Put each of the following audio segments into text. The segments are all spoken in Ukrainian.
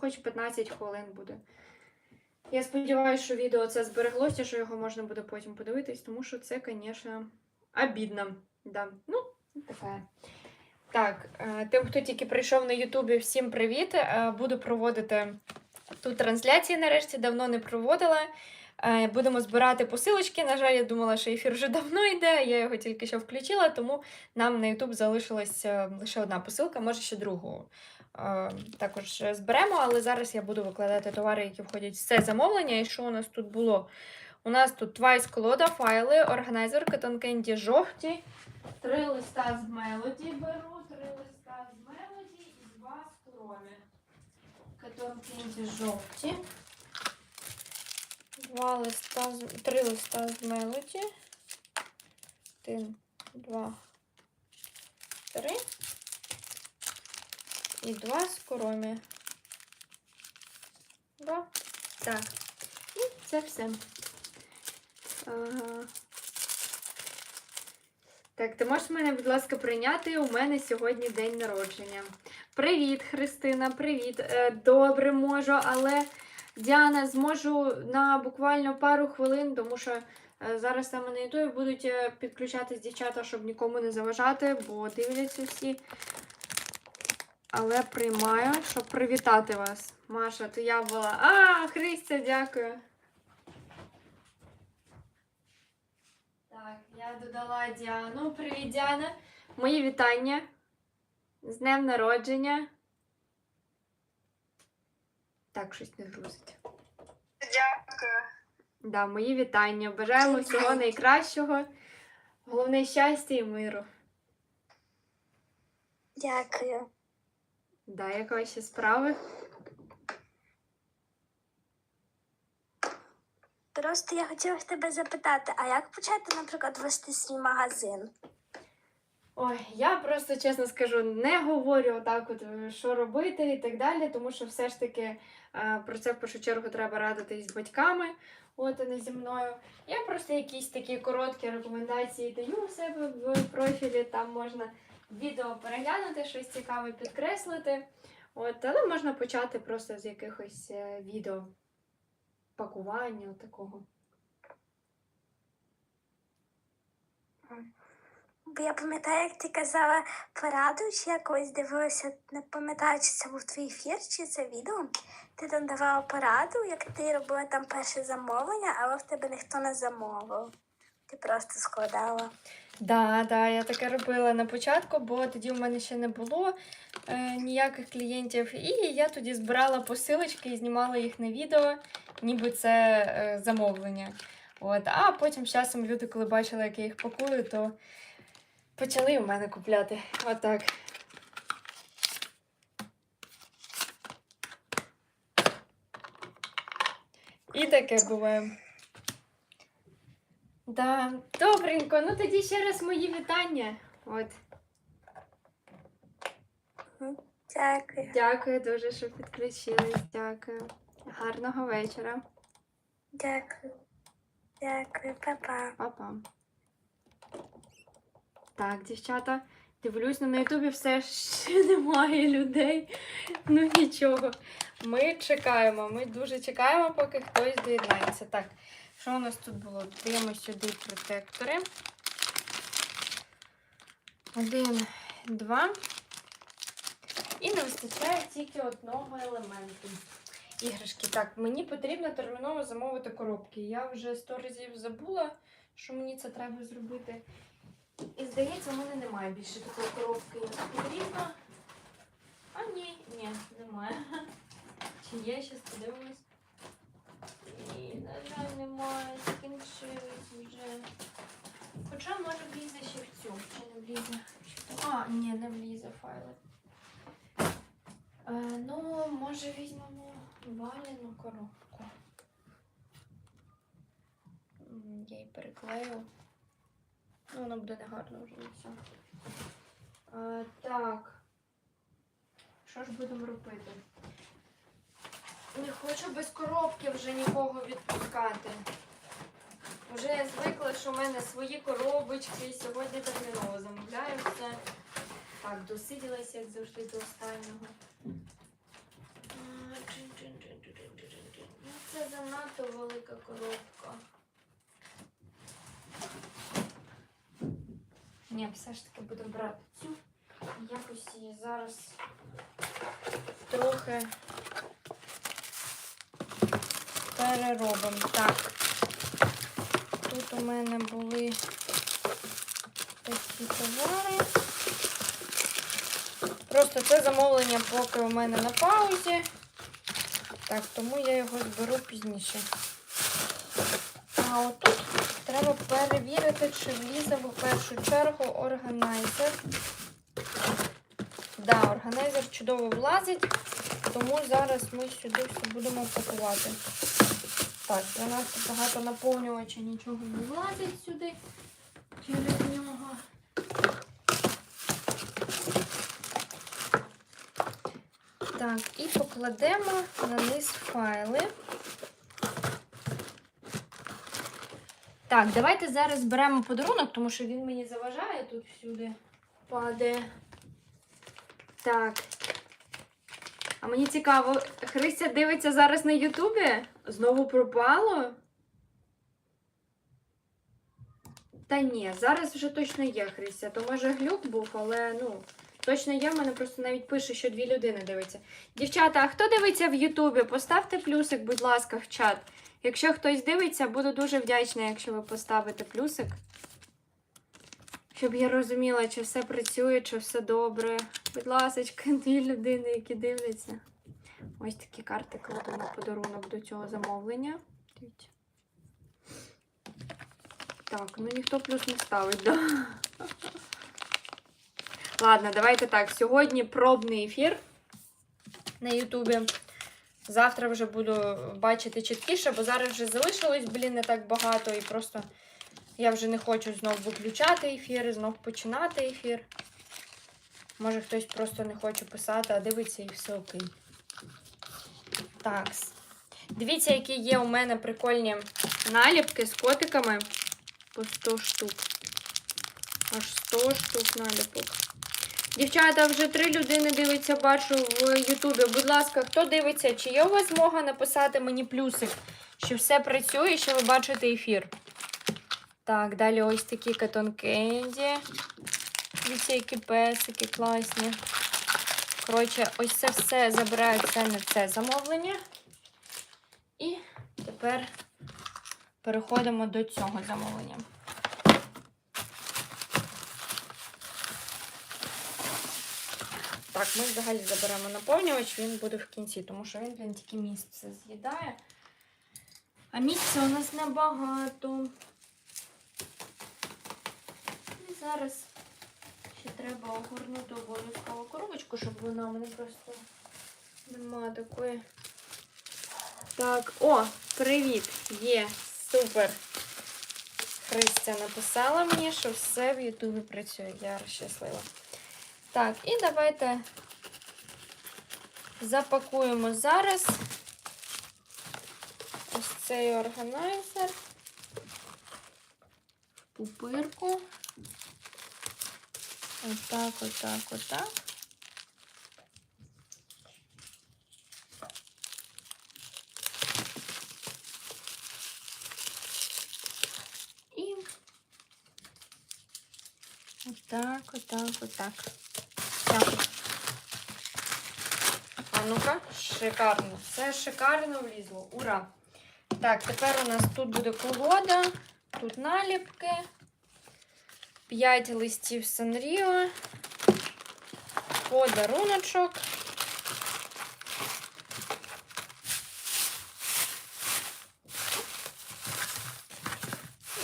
хоч 15 хвилин буде. Я сподіваюся, що відео це збереглося, що його можна буде потім подивитись, тому що це, звісно, обідно. Да. Ну, таке. Так, е, тим, хто тільки прийшов на Ютубі, всім привіт. Е, Буду проводити тут трансляції нарешті, давно не проводила. Е, Будемо збирати посилочки. На жаль, я думала, що ефір вже давно йде, я його тільки що включила, тому нам на YouTube залишилась лише одна посилка, може ще другу. Також зберемо, але зараз я буду викладати товари, які входять в це замовлення. І що у нас тут було? У нас тут Twice колода, файли, органайзер, Candy жовті, три листа з Melody беру, три листа з Melody і два з. Cotton Candy жовті. Два листа, три листа з Melody. Один, два, три. І два з коромі. Два. Так. І це все. Ага. Так, ти можеш мене, будь ласка, прийняти? У мене сьогодні день народження. Привіт, Христина, привіт. Е, Добре можу, але Діана, зможу на буквально пару хвилин, тому що е, зараз саме на Ютубі будуть е, підключатись дівчата, щоб нікому не заважати, бо дивляться всі. Але приймаю, щоб привітати вас. Маша, то я була. А, Христя, дякую. Так, я додала Діану. Привіт, Діана. Мої вітання. З днем народження. Так, щось не грузить. Дякую. Да, мої вітання. Бажаємо всього найкращого. Головне щастя і миру. Дякую. Да, як ваші справи? Просто я хотіла тебе запитати, а як почати, наприклад, вести свій магазин? Ой, я просто чесно скажу, не говорю отак, от е, що робити і так далі, тому що все ж таки е, про це в першу чергу треба радитись з батьками, от не зі мною. Я просто якісь такі короткі рекомендації даю у себе в профілі. Там можна відео переглянути, щось цікаве підкреслити. От, але можна почати просто з якихось е, відео пакування такого. Бо я пам'ятаю, як ти казала пораду, чи я колись дивилася, не пам'ятаю, чи це був твій ефір, чи це відео. Ти там давала пораду, як ти робила там перше замовлення, але в тебе ніхто не замовив. Ти просто складала. Да, да, я таке робила на початку, бо тоді в мене ще не було е, ніяких клієнтів. І я тоді збирала посилочки і знімала їх на відео, ніби це е, замовлення. От. А потім часом люди, коли бачили, як я їх пакую, то почали в мене купляти. Отак. І таке буває. Да, добренько. Ну тоді ще раз мої вітання. От. Дякую. Дякую дуже, що підключились. Дякую. Гарного вечора. Дякую. Дякую, па-па. Па-па. Так, дівчата, дивлюсь, ну, на Ютубі все ще немає людей. Ну нічого. Ми чекаємо, ми дуже чекаємо, поки хтось доєднається. Так, що у нас тут було? Даємо сюди протектори. Один, два. І не вистачає тільки одного елементу. Іграшки. Так, мені потрібно терміново замовити коробки. Я вже сто разів забула, що мені це треба зробити. І здається, у мене немає більше такої коробки. Потрібно. А ні, ні, немає. Чи є, зараз подивимось. Ні, на жаль, немає, закінчились вже. Хоча може влізе ще в цю. Чи не влізе? А, ні, не влізе файли. Е, ну, може візьмемо валяну коробку. Я її переклею. Ну, воно буде негарно вже і все. Е, так. Що ж будемо робити? Не хочу без коробки вже нікого відпускати. Вже я звикла, що в мене свої коробочки. Сьогодні терміново замовляю все. Так, досиділася, як завжди, до останнього. А, надто велика коробка. Ні, все ж таки буду брати цю. Якось її зараз трохи переробимо. Так. Тут у мене були такі товари. Просто це замовлення поки у мене на паузі. Так, тому я його зберу пізніше. А отут треба перевірити, чи влізе в першу чергу органайзер. Да, органайзер чудово влазить, тому зараз ми сюди все будемо пакувати. Так, у нас багато наповнювача, нічого не влазить сюди через нього. Так, і покладемо на низ файли. Так, давайте зараз зберемо подарунок, тому що він мені заважає тут всюди падає. Так. А мені цікаво, Христя дивиться зараз на Ютубі? Знову пропало? Та ні, зараз вже точно є Христя. То може глюк був, але ну, точно є. В мене просто навіть пише, що дві людини дивиться. Дівчата, а хто дивиться в Ютубі? Поставте плюсик, будь ласка, в чат. Якщо хтось дивиться, буду дуже вдячна, якщо ви поставите плюсик. Щоб я розуміла, чи все працює, чи все добре. Будь ласка, дві людини, які дивляться. Ось такі карти кладу на подарунок до цього замовлення. Так, ну ніхто плюс не ставить, да? Ладно, давайте так. Сьогодні пробний ефір на Ютубі. Завтра вже буду бачити чіткіше, бо зараз вже залишилось, блін, не так багато. І просто я вже не хочу знову виключати ефір знов починати ефір. Може хтось просто не хоче писати, а дивиться і все окей. Так. Дивіться, які є у мене прикольні наліпки з котиками по 100 штук. Аж 100 штук наліпок. Дівчата, вже три людини дивиться, бачу в Ютубі. Будь ласка, хто дивиться, чи є у вас змога написати мені плюсик, що все працює, що ви бачите ефір? Так, далі ось такі катон кенді. Дивіться, які песики класні. Коротше, ось це все забираю це на це замовлення. І тепер переходимо до цього замовлення. Так, ми взагалі заберемо наповнювач, він буде в кінці, тому що він, блін, тільки місце з'їдає. А місця у нас небагато. І зараз ще треба огорнути обов'язково коробочку, щоб вона у мене просто нема такої. Так, о, привіт! Є, супер! Христя написала мені, що все в Ютубі працює. Я щаслива. Так, і давайте запакуємо зараз ось цей органайзер пупирку. Отак, отак, отак. І отак, отак, отак. Так. А ну-ка, шикарно. Це шикарно влізло. Ура! Так, тепер у нас тут буде колода, тут наліпки, 5 листів Санріо, подаруночок.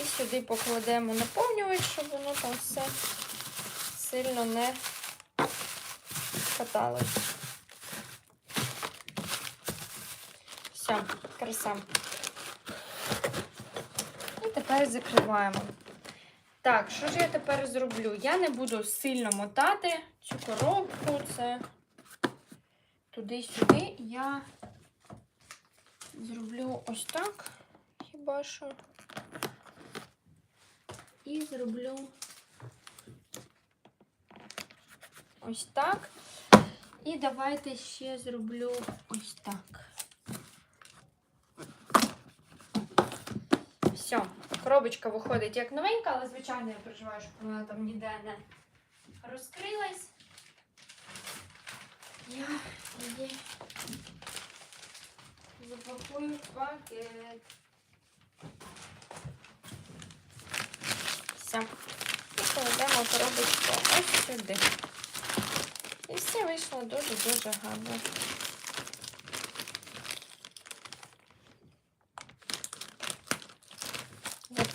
І сюди покладемо наповнювач, щоб воно там все сильно не каталось. Все, краса. І тепер закриваємо. Так, що ж я тепер зроблю? Я не буду сильно мотати цю коробку, це туди-сюди. Я зроблю ось так, хіба що. І зроблю ось так. І давайте ще зроблю ось так. Все, коробочка виходить як новенька, але звичайно я переживаю, щоб вона там ніде не розкрилась. Я її запакую в пакет. Все. І кладемо коробочку ось сюди. І все вийшло дуже-дуже гарно.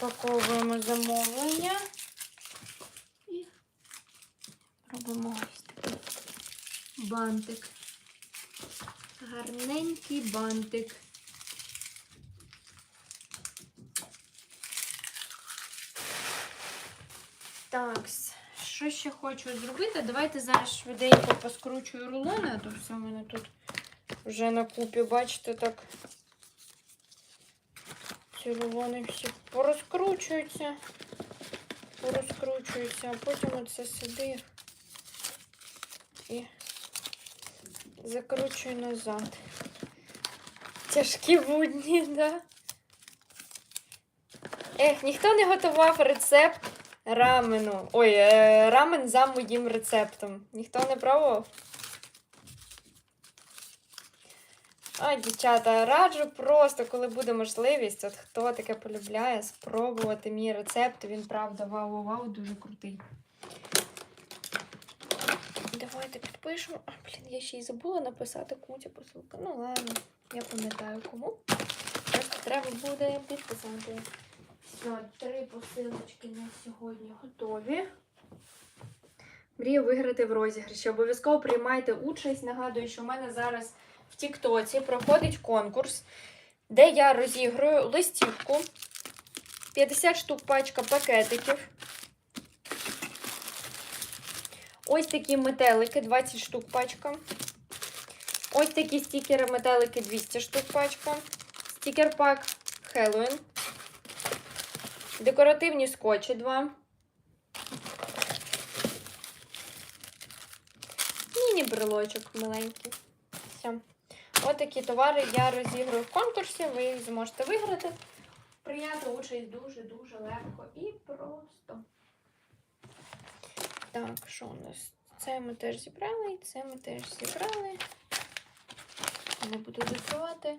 Запаковуємо замовлення і робимо ось такий бантик. Гарненький бантик. Так, що ще хочу зробити? Давайте зараз швиденько поскручую рулони, а то все в мене тут вже на купі, бачите, так. Рулони всі порозкручуються, порозкручуються, а потім оце сюди і закручую назад. Тяжкі будні, да? Ех, ніхто не готував рецепт рамену. Ой, е, рамен за моїм рецептом. Ніхто не пробував? А, дівчата, раджу просто, коли буде можливість, от хто таке полюбляє, спробувати мій рецепт. Він правда вау-вау-вау, дуже крутий. Давайте підпишемо. А, блін, я ще й забула написати кому ця посилка. Ну ладно, я пам'ятаю кому. Просто треба буде підписати. Все, три посилочки на сьогодні готові. Мрію виграти в розіграші. Обов'язково приймайте участь. Нагадую, що в мене зараз в Тіктоці проходить конкурс, де я розіграю листівку. 50 штук пачка пакетиків. Ось такі метелики, 20 штук пачка. Ось такі стікери метелики 200 штук пачка. Стікер пак Halloween. Декоративні скотчі 2. Міні-брелочок маленький. Все. Ось такі товари я розіграю в конкурсі. Ви їх зможете виграти. Прийняти участь дуже-дуже легко і просто. Так, що у нас? Це ми теж зібрали, це ми теж зібрали. Не буду закривати.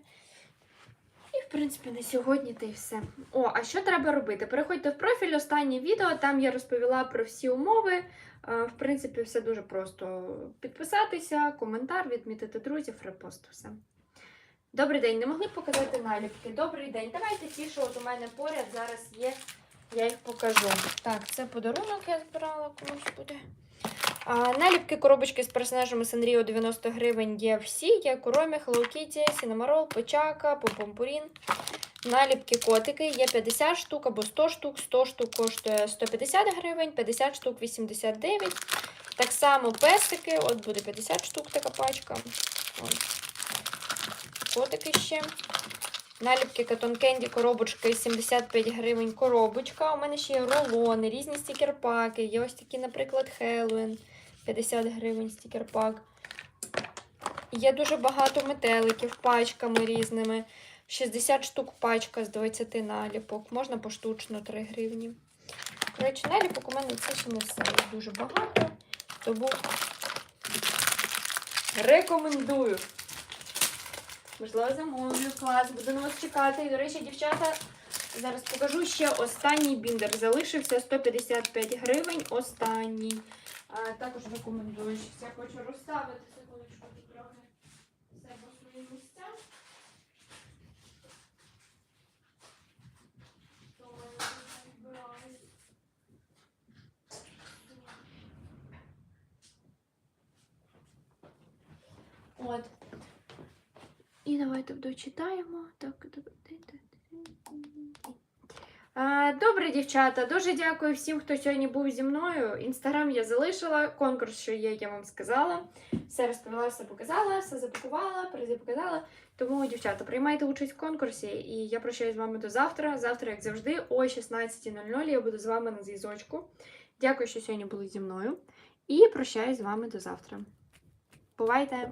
І, в принципі, на сьогодні та й все. О, а що треба робити? Переходьте в профіль, останнє відео, там я розповіла про всі умови. Е, В принципі, все дуже просто. Підписатися, коментар, відмітити друзів, репост, все. Добрий день, не могли б показати наліпки? Добрий день. Давайте ті, що от у мене поряд зараз є, я їх покажу. Так, це подарунок я збирала, комусь буде. Наліпки коробочки з персонажами Санріо 90 гривень є всі. Є Куромі, Kitty, Сінемарол, Печака, Помпомпурін. Наліпки котики є 50 штук або 100 штук. 100 штук коштує 150 гривень, 50 штук 89. Так само песики, от буде 50 штук така пачка. Ось. Котики ще. Наліпки Катон Кенді, коробочка 75 гривень коробочка. У мене ще є рулони, різні стікерпаки. Є ось такі, наприклад, Хеллоуін. 50 гривень стікерпак. Є дуже багато метеликів пачками різними. 60 штук пачка з 20 наліпок. Можна поштучно 3 гривні. Коротше, наліпок у мене це ще не все. Дуже багато. Тому рекомендую. Можливо, замовлю клас, буду на вас чекати. До речі, дівчата, зараз покажу ще останній біндер. Залишився 155 гривень. Останній. Також рекомендую. Я хочу розставити секундочку тут трохи все по своїм місцям. От. І давайте дочитаємо. Так, так, так, Добре, дівчата, дуже дякую всім, хто сьогодні був зі мною. Інстаграм я залишила, конкурс, що є, я вам сказала. Все розповіла, все показала, все запакувала, призи показала. Тому, дівчата, приймайте участь в конкурсі, і я прощаюсь з вами до завтра. Завтра, як завжди, о 16.00 я буду з вами на зв'язочку. Дякую, що сьогодні були зі мною. І прощаюсь з вами до завтра. Бувайте!